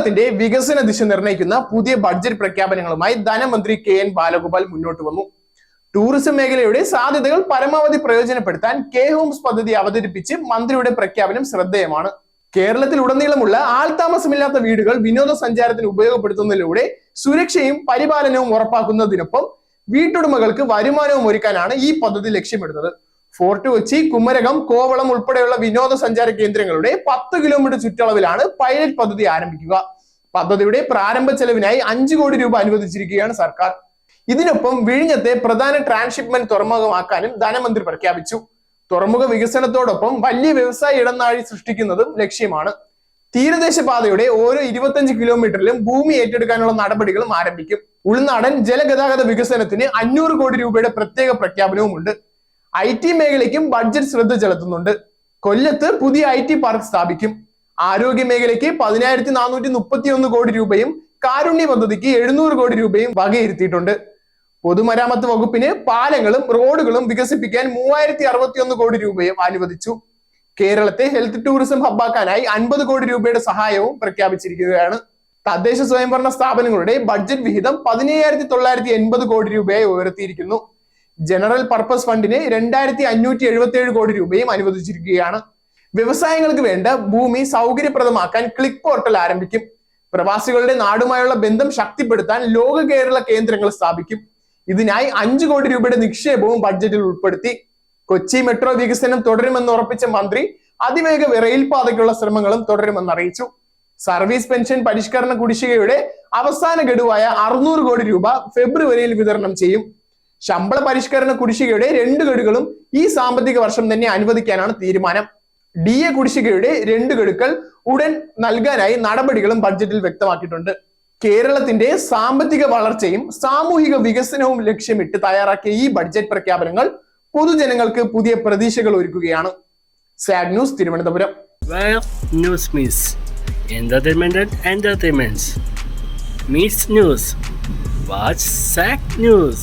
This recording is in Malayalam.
കേരളത്തിന്റെ വികസന ദിശ നിർണയിക്കുന്ന പുതിയ ബഡ്ജറ്റ് പ്രഖ്യാപനങ്ങളുമായി ധനമന്ത്രി കെ എൻ ബാലഗോപാൽ മുന്നോട്ട് വന്നു. ടൂറിസം മേഖലയുടെ സാധ്യതകൾ പരമാവധി പ്രയോജനപ്പെടുത്താൻ കെ ഹോംസ് പദ്ധതി അവതരിപ്പിച്ച് മന്ത്രിയുടെ പ്രഖ്യാപനം ശ്രദ്ധേയമാണ്. കേരളത്തിൽ ഉടനീളമുള്ള ആൾതാമസമില്ലാത്ത വീടുകൾ വിനോദസഞ്ചാരത്തിന് ഉപയോഗപ്പെടുത്തുന്നതിലൂടെ സുരക്ഷയും പരിപാലനവും ഉറപ്പാക്കുന്നതിനൊപ്പം വീട്ടുടമകൾക്ക് വരുമാനവും ഒരുക്കാനാണ് ഈ പദ്ധതി ലക്ഷ്യമിടുന്നത്. ഫോർട്ട് കൊച്ചി കുമരകം കോവളം ഉൾപ്പെടെയുള്ള വിനോദസഞ്ചാര കേന്ദ്രങ്ങളുടെ പത്ത് കിലോമീറ്റർ ചുറ്റളവിലാണ് പൈലറ്റ് പദ്ധതി ആരംഭിക്കുക. പദ്ധതിയുടെ പ്രാരംഭ ചെലവിനായി അഞ്ചു കോടി രൂപ അനുവദിച്ചിരിക്കുകയാണ് സർക്കാർ. ഇതിനൊപ്പം വിഴിഞ്ഞത്തെ പ്രധാന ട്രാൻസ്ഷിപ്മെന്റ് തുറമുഖമാക്കാനും ധനമന്ത്രി പ്രഖ്യാപിച്ചു. തുറമുഖ വികസനത്തോടൊപ്പം വലിയ വ്യവസായ ഇടനാഴി സൃഷ്ടിക്കുന്നതും ലക്ഷ്യമാണ്. തീരദേശ പാതയുടെ ഓരോ ഇരുപത്തഞ്ച് കിലോമീറ്ററിലും ഭൂമി ഏറ്റെടുക്കാനുള്ള നടപടികളും ആരംഭിക്കും. ഉൾനാടൻ ജലഗതാഗത വികസനത്തിന് അഞ്ഞൂറ് കോടി രൂപയുടെ പ്രത്യേക പ്രഖ്യാപനവുമുണ്ട്. ഐ ടി മേഖലയ്ക്കും ബഡ്ജറ്റ് ശ്രദ്ധ ചെലുത്തുന്നുണ്ട്. കൊല്ലത്ത് പുതിയ ഐ ടി പാർക്ക് സ്ഥാപിക്കും. ആരോഗ്യ മേഖലയ്ക്ക് പതിനായിരത്തി നാനൂറ്റി മുപ്പത്തി ഒന്ന് കോടി രൂപയും കാരുണ്യ പദ്ധതിക്ക് എഴുന്നൂറ് കോടി രൂപയും വകയിരുത്തിയിട്ടുണ്ട്. പൊതുമരാമത്ത് വകുപ്പിന് പാലങ്ങളും റോഡുകളും വികസിപ്പിക്കാൻ മൂവായിരത്തി അറുപത്തി ഒന്ന് കോടി രൂപയും അനുവദിച്ചു. കേരളത്തെ ഹെൽത്ത് ടൂറിസം ഹബ്ബാക്കാനായി അൻപത് കോടി രൂപയുടെ സഹായവും പ്രഖ്യാപിച്ചിരിക്കുകയാണ്. തദ്ദേശ സ്വയംഭരണ സ്ഥാപനങ്ങളുടെ ബഡ്ജറ്റ് വിഹിതം പതിനയ്യായിരത്തി തൊള്ളായിരത്തി എൺപത് കോടി രൂപയായി ഉയർത്തിയിരിക്കുന്നു. ജനറൽ പർപ്പസ് ഫണ്ടിന് രണ്ടായിരത്തി അഞ്ഞൂറ്റി എഴുപത്തി ഏഴ് കോടി രൂപയും അനുവദിച്ചിരിക്കുകയാണ്. വ്യവസായങ്ങൾക്ക് വേണ്ട ഭൂമി സൗകര്യപ്രദമാക്കാൻ ക്ലിക്ക് പോർട്ടൽ ആരംഭിക്കും. പ്രവാസികളുടെ നാടുമായുള്ള ബന്ധം ശക്തിപ്പെടുത്താൻ ലോക കേരള കേന്ദ്രങ്ങൾ സ്ഥാപിക്കും. ഇതിനായി അഞ്ചു കോടി രൂപയുടെ നിക്ഷേപവും ബഡ്ജറ്റിൽ ഉൾപ്പെടുത്തി. കൊച്ചി മെട്രോ വികസനം തുടരുമെന്ന് ഉറപ്പിച്ച മന്ത്രി അതിവേഗ റെയിൽപാതയ്ക്കുള്ള ശ്രമങ്ങളും തുടരുമെന്ന് അറിയിച്ചു. സർവീസ് പെൻഷൻ പരിഷ്കരണ കുടിശ്ശികയുടെ അവസാന ഗഡുവായ അറുന്നൂറ് കോടി രൂപ ഫെബ്രുവരിയിൽ വിതരണം ചെയ്യും. ശമ്പള പരിഷ്കരണ കുടിശ്ശികയുടെ രണ്ട് ഗഡുകളും ഈ സാമ്പത്തിക വർഷം തന്നെ അനുവദിക്കാനാണ് തീരുമാനം. ഡി എ കുടിശ്ശികയുടെ രണ്ട് ഗഡുക്കൾ ഉടൻ നൽകാനായി നടപടികളും ബഡ്ജറ്റിൽ വ്യക്തമാക്കിയിട്ടുണ്ട്. കേരളത്തിന്റെ സാമ്പത്തിക വളർച്ചയും സാമൂഹിക വികസനവും ലക്ഷ്യമിട്ട് തയ്യാറാക്കിയ ഈ ബഡ്ജറ്റ് പ്രഖ്യാപനങ്ങൾ പൊതുജനങ്ങൾക്ക് പുതിയ പ്രതീക്ഷകൾ ഒരുക്കുകയാണ്. Sad news Thiruvananthapuram. Meets entertainment and entertainments. Meets news. Watch SAC News.